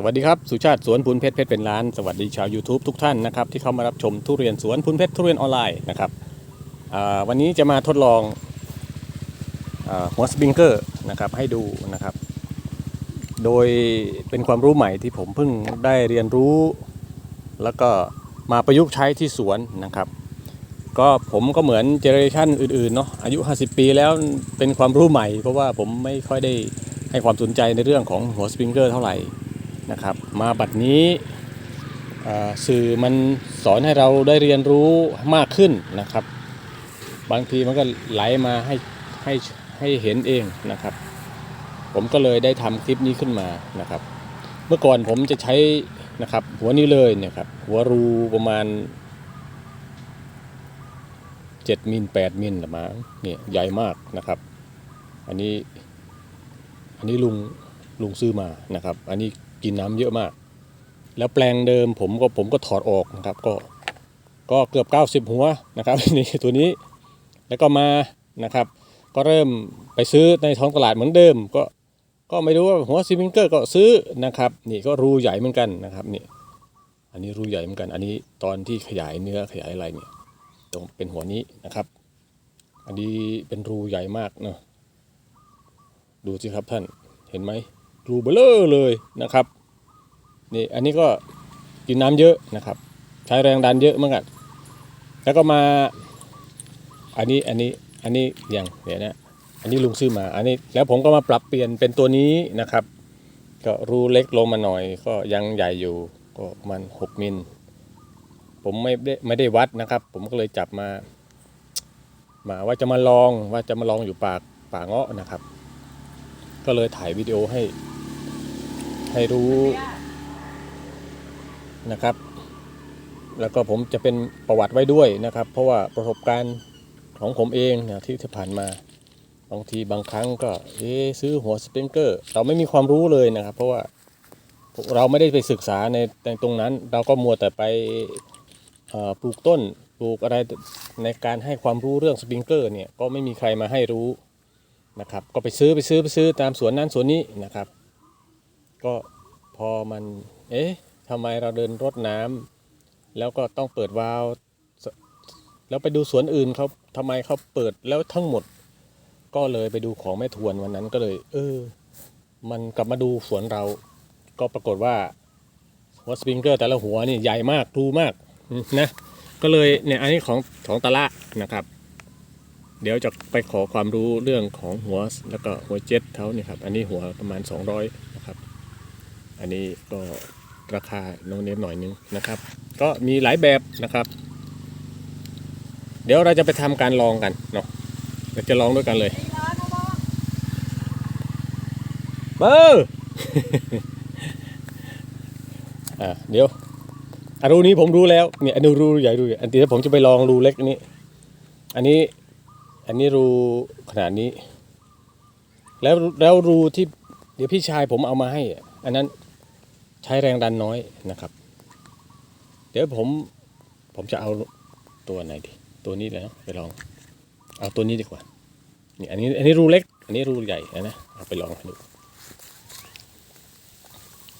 สวัสดีครับ สุชาติสวนพุนเพชรเพชรเป็นล้าน สวัสดีชาว YouTube ทุกท่านนะครับที่เข้ามารับชมทุเรียนสวนพุนเพชรทุเรียนออนไลน์นะครับวันนี้จะมาทดลองอหัวสปริงเกอร์นะครับให้ดูนะครับ โดยเป็นความรู้ใหม่ที่ผมเพิ่งได้เรียนรู้ แล้วก็มาประยุกต์ใช้ที่สวนนะครับ ก็ผมก็เหมือนเจเนอเรชันอื่นๆเนาะอายุ 50 ปีแล้วเป็นความรู้ใหม่ เพราะว่าผมไม่ค่อยได้ให้ความสนใจในเรื่องของหัวสปริงเกอร์เท่าไหร่ นะครับ มาบัดนี้สื่อมันสอนให้เราได้เรียนรู้มากขึ้นนะครับ บางทีมันก็ไหลมาให้ให้ให้เห็นเองนะครับ ผมก็เลยได้ทำคลิปนี้ขึ้นมานะครับ เมื่อก่อนผมจะใช้นะครับ หัวนี้เลยเนี่ยครับหัวรูประมาณ7มิล8มิลละมั้งเนี่ยใหญ่มากนะครับ อันนี้อันนี้ลุงลุงซื้อมานะครับ อันนี้ กินน้ำเยอะมาก แล้วแปลงเดิมผมก็ผมก็ถอดออกนะครับ ก็ก็เกือบ 90 หัวนะครับนี่ตัวนี้แล้วก็มานะครับ ก็เริ่มไปซื้อในท้องตลาดเหมือนเดิม ก็ก็ไม่รู้ว่าหัวซิมิงเกอร์ก็ซื้อนะครับนี่ก็รูใหญ่เหมือนกันนะครับนี่อันนี้รูใหญ่เหมือนกัน อันนี้ตอนที่ขยายเนื้อขยายอะไรเนี่ยตรงเป็นหัวนี้นะครับ อันนี้เป็นรูใหญ่มากเนาะดูสิครับท่านเห็นไหม รูเบลเลอร์เลยนะครับนี่อันนี้ก็กินน้ำเยอะนะครับ ใช้แรงดันเยอะมาก แล้วก็มาอันนี้อันนี้อันนี้อย่างเดี๋ยวนะอันนี้ลุงซื้อมา อันนี้แล้วผมก็มาปรับเปลี่ยนเป็นตัวนี้นะครับ ก็รูเล็กลงมาหน่อย ก็ยังใหญ่อยู่ก็มัน6มิล ผมไม่ได้ไม่ได้วัดนะครับ ผมก็เลยจับมา มาว่าจะมาลองว่าจะมาลองอยู่ปากป่าเงาะนะครับ ก็เลยถ่ายวิดีโอให้ ให้รู้นะครับ แล้วก็ผมจะเป็นประวัติไว้ด้วยนะครับ เพราะว่าประสบการณ์ของผมเองเนี่ยที่ผ่านมาบางทีบางครั้งก็เอ๊ซื้อหัวสปริงเกอร์ เราไม่มีความรู้เลยนะครับ เพราะว่าเราไม่ได้ไปศึกษาในในตรงนั้น เราก็มัวแต่ไปปลูกต้นปลูกอะไรในการให้ความรู้เรื่องสปริงเกอร์เนี่ยก็ไม่มีใครมาให้รู้นะครับ ก็ไปซื้อไปซื้อไปซื้อตามสวนนั้นสวนนี้นะครับ ก็พอมัน เอ๊ะทำไมเราเดินรดน้ำแล้วก็ต้องเปิดวาล์วแล้วไปดูสวนอื่นเขาทำไมเขาเปิดแล้วทั้งหมด ก็เลยไปดูของแม่ทวนวันนั้นก็เลย เออ มันกลับมาดูสวนเรา ก็ปรากฏว่าหัวสปริงเกอร์แต่ละหัวนี่ใหญ่มากรูมากนะก็เลยเนี่ยอันนี้ของของตะละนะครับ เดี๋ยวจะไปขอความรู้เรื่องของหัวแล้วก็หัวเจ็ตเขาเนี่ยครับ อันนี้หัวประมาณ 200 อันนี้ก็ราคาโนเนมหน่อยนึงนะครับ ก็มีหลายแบบนะครับ เดี๋ยวเราจะไปทำการลองกันเนาะเราจะลองด้วยกันเลยเบอร์อ่าเดี๋ยวอะรูนี้ผมรู้แล้วเนี่ยอันนี้รูใหญ่รูใหญ่อันนี้ผมจะไปลองรูเล็กอันนี้ อันนี้อันนี้รูขนาดนี้ แล้วแล้วรูที่เดี๋ยวพี่ชายผมเอามาให้ อันนั้น ช้แรงดันน้อยนะครับ เดี๋ยวผมผมจะเอาตัวไหนดีตัวนี้เลยเนาะไปลอง เอาตัวนี้ดีกว่านี่อันนี้อันนี้รูเล็ก อันนี้รูใหญ่นะเอาไปลองดู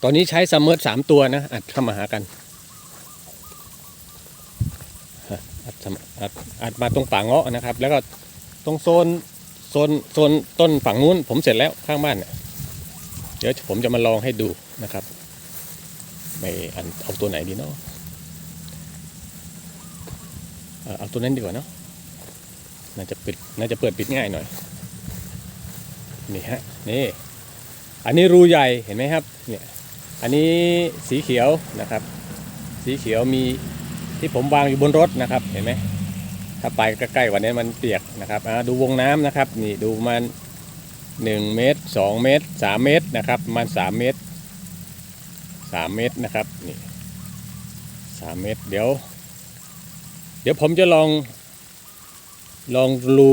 ตอนนี้ใช้ซัมเมอร์สามตัวนะอัดเข้ามาหากันอัดอัดอัดมาตรงป่าเงาะนะครับ แล้วก็ตรงโซนโซนโซนต้นฝั่งนู้น ผมเสร็จแล้วข้างบ้านเนี่ยเดี๋ยวผมจะมาลองให้ดูนะครับ ไม่อันเอาตัวไหนดีเนาะเอาตัวนั้นดีกว่าเนาะน่าจะปิดน่าจะเปิดปิดง่ายหน่อยนี่ฮะนี่อันนี้รูใหญ่เห็นไหมครับเนี่ยอันนี้สีเขียวนะครับ สีเขียวมีที่ผมวางอยู่บนรถนะครับเห็นไหมถ้าไปใกล้ๆกว่านี้มันเปียกนะครับดูวงน้ำนะครับ นี่ดูมันหนึ่งเมตรสองเมตรสามเมตรนะครับมันสามเมตร สามเมตรนะครับนี่สามเมตรเดี๋ยว เดี๋ยวผมจะลอง ลองรู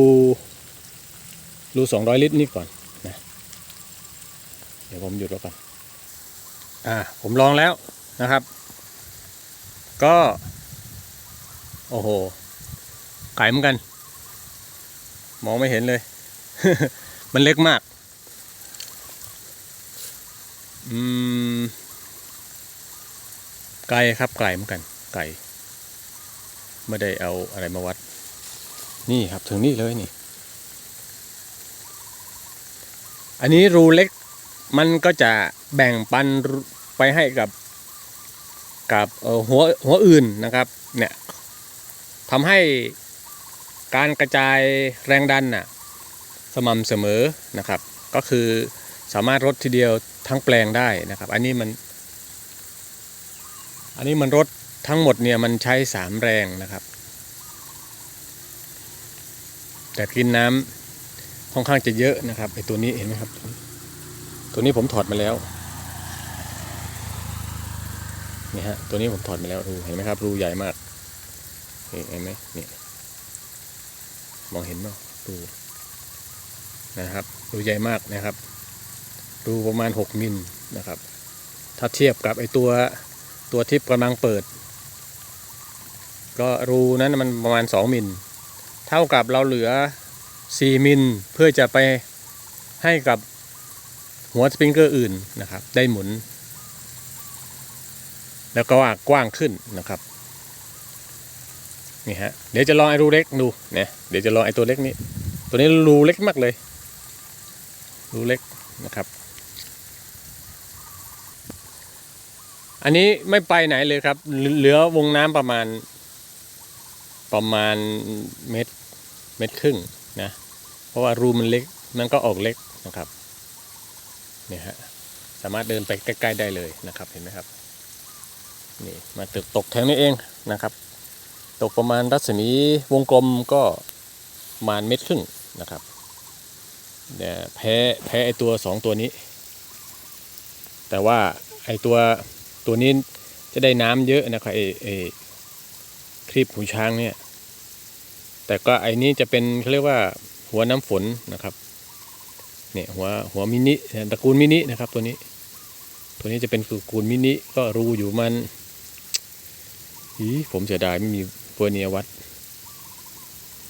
รูสองร้อยลิตรนี่ก่อนนะเดี๋ยวผมหยุดไว้วก่อนอ่าผมลองแล้วนะครับ ก็ โอ้โหไก่เหมือนกัน มองไม่เห็นเลย มันเล็กมาก อืม ไกลครับไกลเหมือนกันไกลไม่ได้เอาอะไรมาวัด นี่ครับถึงนี่เลยนี่ อันนี้รูเล็กมันก็จะแบ่งปันไปให้กับกับหัวหัวอื่นนะครับเนี่ยทำให้การกระจายแรงดันน่ะสม่ำเสมอนะครับ ก็คือสามารถรดทีเดียวทั้งแปลงได้นะครับ อันนี้มัน อันนี้มันรดทั้งหมดเนี่ยมันใช้สามแรงนะครับ แต่กินน้ำค่อนข้างจะเยอะนะครับไอตัวนี้เห็นไหมครับ ตัวนี้ผมถอดมาแล้วนี่ฮะตัวนี้ผมถอดมาแล้วรูเห็นไหมครับ รูใหญ่มากเห็นไหมนี่มองเห็นไหมรูนะครับรูใหญ่มากนะครับ รูประมาณ 6 มิลนะครับ ถ้าเทียบกับไอตัว ตัวที่กำลังเปิด ก็รูนั้นมันประมาณ 2 มิล เท่ากับเราเหลือ 4 มิล เพื่อจะไปให้กับหัวสปริงเกอร์อื่นนะครับ ได้หมุน แล้วก็ว่ากว้างขึ้นนะครับนี่ฮะเดี๋ยวจะลองไอ้รูเล็กดูเนี่ยเดี๋ยวจะลองไอ้ตัวเล็กนี้ ตัวนี้รูเล็กมากเลย รูเล็กนะครับ อันนี้ไม่ไปไหนเลยครับ เหลือวงน้ำประมาณ ประมาณเม็ดเม็ดครึ่งนะ เพราะว่ารูมันเล็กมันก็ออกเล็กนะครับเนี่ยฮะสามารถเดินไปใกล้ๆได้เลยนะครับเห็นไหมครับนี่มาตกตกแถวนี้เองนะครับ ตกประมาณรัศมีวงกลมก็ประมาณเม็ดครึ่งนะครับเนี่ยแพ้แพ้ไอตัวสองตัวนี้ แต่ว่าไอตัว ตัวนี้จะได้น้ำเยอะนะครับไอไอครีบหูช้างเนี่ย แต่ก็ไอนี้จะเป็นเขาเรียกว่าหัวน้ำฝนนะครับ เนี่ยหัวหัวมินิตระกูลมินินะครับ ตัวนี้ ตัวนี้จะเป็นตระกูลมินิก็รูอยู่มันอีผมเสียดายไม่มีเวอร์เนียวัด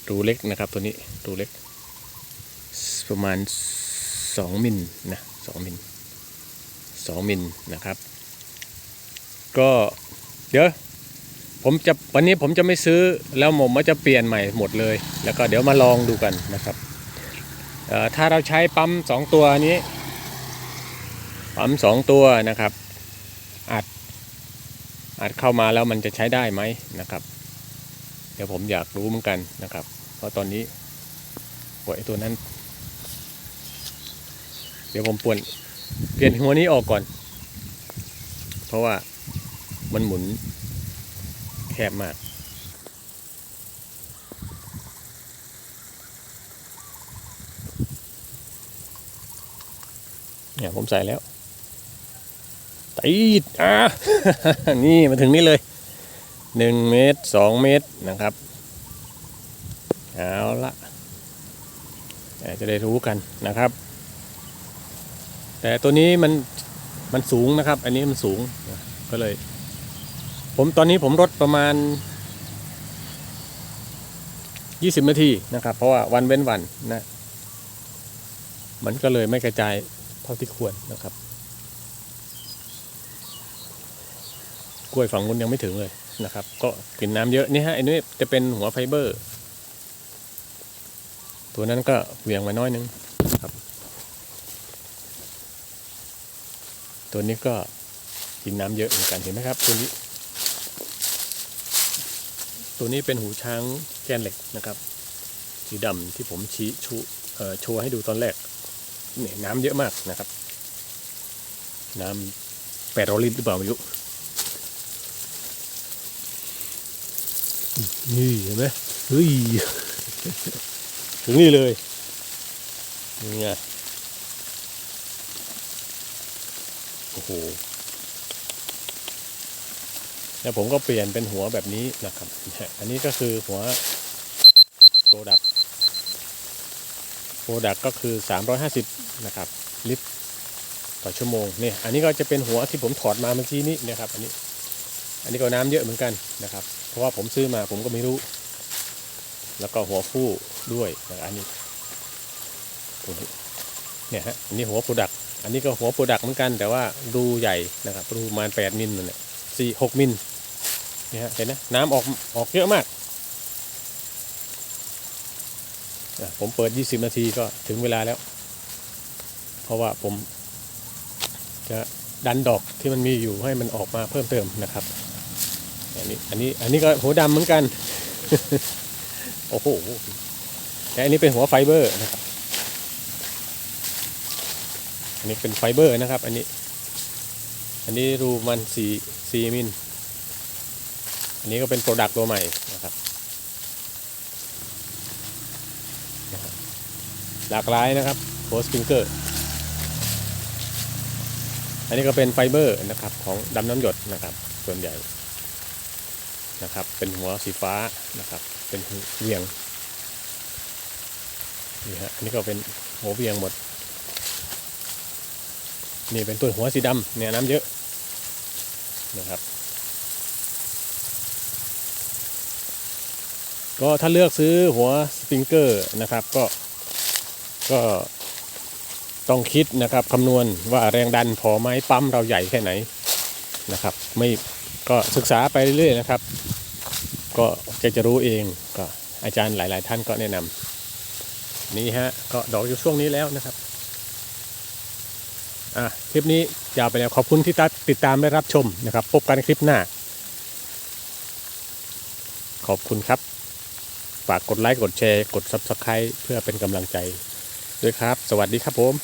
รูเล็กนะครับ ตัวนี้รูเล็ก ประมาณ 2มิลนะ2มิล2มิลนะครับ ก็เดี๋ยวผมจะวันนี้ผมจะไม่ซื้อแล้วผมก็จะเปลี่ยนใหม่หมดเลย แล้วก็เดี๋ยวมาลองดูกันนะครับถ้าเราใช้ปั๊ม 2 ตัวนี้ปั๊ม 2 ตัวนะครับอัดอัดเข้ามาแล้วมันจะใช้ได้ไหมนะครับ เดี๋ยวผมอยากรู้เหมือนกันนะครับ เพราะตอนนี้หัวไอ้ตัวนั้น เดี๋ยวผมปลี่ยนเปลี่ยนหัวนี้ออกก่อน เพราะว่า มันหมุนแคบมาก เนี่ยผมใส่แล้วตีดอะนี่มาถึงนี่เลยหนึ่งเมตรสองเมตรนะครับ เอาละจะได้รู้กันนะครับ แต่ตัวนี้มันมันสูงนะครับ อันนี้มันสูงก็เลย ผมตอนนี้ผมลดประมาณ 20 นาทีนะครับ เพราะว่าวันเว้นวันนะ มันก็เลยไม่กระจายเท่าที่ควรนะครับ กล้วยฝั่งนู้นยังไม่ถึงเลยนะครับ ก็กินน้ำเยอะนี่ฮะไอันนี้จะเป็นหัวไฟเบอร์ ตัวนั้นก็เหวี่ยงมาน้อยนึงครับ ตัวนี้ก็กินน้ำเยอะเหมือนกันเห็นไหมครับตัวนี้ ตัวนี้เป็นหูช้างแกนเหล็กนะครับสีดำที่ผมชี้ชูโชว์ให้ดูตอนแรกนี่น้ำเยอะมากนะครับ น้ำแปดร้อยลิตรหรือเปล่าไม่รู้นี่เห็นไหมเฮ้ยถึงนี่เลยนี่ไงโอ้โห แล้วผมก็เปลี่ยนเป็นหัวแบบนี้นะครับ อันนี้ก็คือหัวโปรดักโปรดักก็คือ 350 นะครับ ลิตรต่อชั่วโมงเนี่ยอันนี้ก็จะเป็นหัวที่ผมถอดมาเมื่อกี้นี้นะครับ อันนี้ อันนี้ก็น้ำเยอะเหมือนกันนะครับ เพราะว่าผมซื้อมาผมก็ไม่รู้ แล้วก็หัวฟู่ด้วยนะอันนี้ตัวนี้เนี่ยฮะอันนี้หัวโปรดักอันนี้ก็หัวโปรดักเหมือนกัน แต่ว่ารูใหญ่นะครับ รูประมาณ8มิลนั่นแหละสี่หกมิล นี่ฮะเห็นนะน้ำออกออกเยอะมากผมเปิด 20 นาทีก็ถึงเวลาแล้ว เพราะว่าผมจะดันดอกที่มันมีอยู่ให้มันออกมาเพิ่มเติมนะครับ อันนี้อันนี้อันนี้ก็หัวดำเหมือนกัน โอ้โห แต่อันนี้เป็นหัวไฟเบอร์นะครับ อันนี้เป็นไฟเบอร์นะครับ อันนี้ อันนี้รูมันสี่สี่มิล อันนี้ก็เป็นโปรดักต์ตัวใหม่นะครับ หลากหลายนะครับโพสปิงเกอร์ อันนี้ก็เป็นไฟเบอร์นะครับของดำน้ำหยดนะครับ ส่วนใหญ่นะครับ เป็นหัวสีฟ้านะครับ เป็นหัวเวียงนี่ฮะอันนี้ก็เป็นหัวเวียงหมด นี่เป็นตัวหัวสีดำเนี่ยน้ำเยอะนะครับ ก็ถ้าเลือกซื้อหัวสปริงเกอร์นะครับก็ก็ต้องคิดนะครับคำนวณว่าแรงดันพอไหมปั๊มเราใหญ่แค่ไหนนะครับ ไม่ก็ศึกษาไปเรื่อยๆนะครับ ก็จะจะรู้เองก็อาจารย์หลาย ๆ ท่านก็แนะนำนี่ฮะก็ดอกอยู่ช่วงนี้แล้วนะครับอะคลิปนี้ยาวไปแล้วขอบคุณที่ติดตามและรับชมนะครับ พบกันคลิปหน้า ขอบคุณครับ ฝากกดไลค์กดแชร์ กด Subscribe เพื่อเป็นกำลังใจด้วยครับ สวัสดีครับผม